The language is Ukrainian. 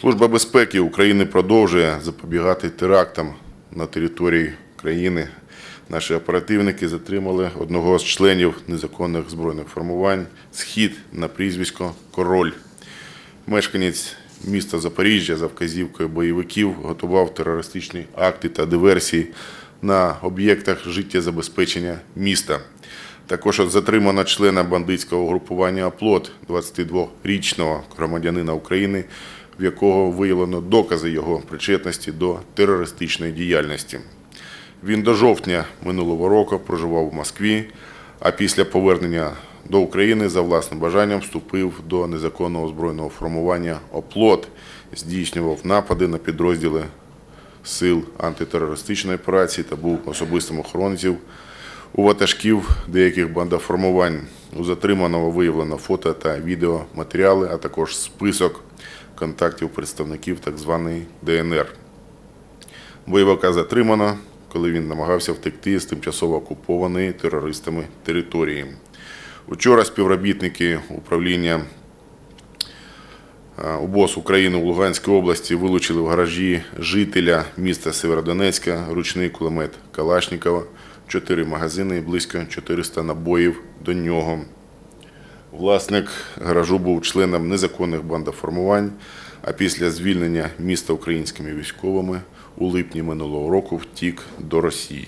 Служба безпеки України продовжує запобігати терактам на території країни. Наші оперативники затримали одного з членів незаконних збройних формувань Схід на прізвисько Король. Мешканець міста Запоріжжя за вказівкою бойовиків готував терористичні акти та диверсії на об'єктах життєзабезпечення міста. Також затримано члена бандитського угрупування «Оплот» 22-річного громадянина України, в якого виявлено докази його причетності до терористичної діяльності. Він до жовтня минулого року проживав у Москві, а після повернення до України за власним бажанням вступив до незаконного збройного формування «Оплот», здійснював напади на підрозділи сил антитерористичної операції та був особистим охоронців у ватажків деяких бандоформувань. У затриманого виявлено фото та відеоматеріали, а також список контактів представників так званої ДНР. Бойовика затримано, коли він намагався втекти з тимчасово окупованої терористами території. Учора співробітники управління е, УБОС України у Луганській області вилучили в гаражі жителя міста Северодонецька ручний кулемет Калашнікова, чотири магазини і близько 400 набоїв до нього. Власник гаражу був членом незаконних бандоформувань, а після звільнення міста українськими військовими у липні минулого року втік до Росії.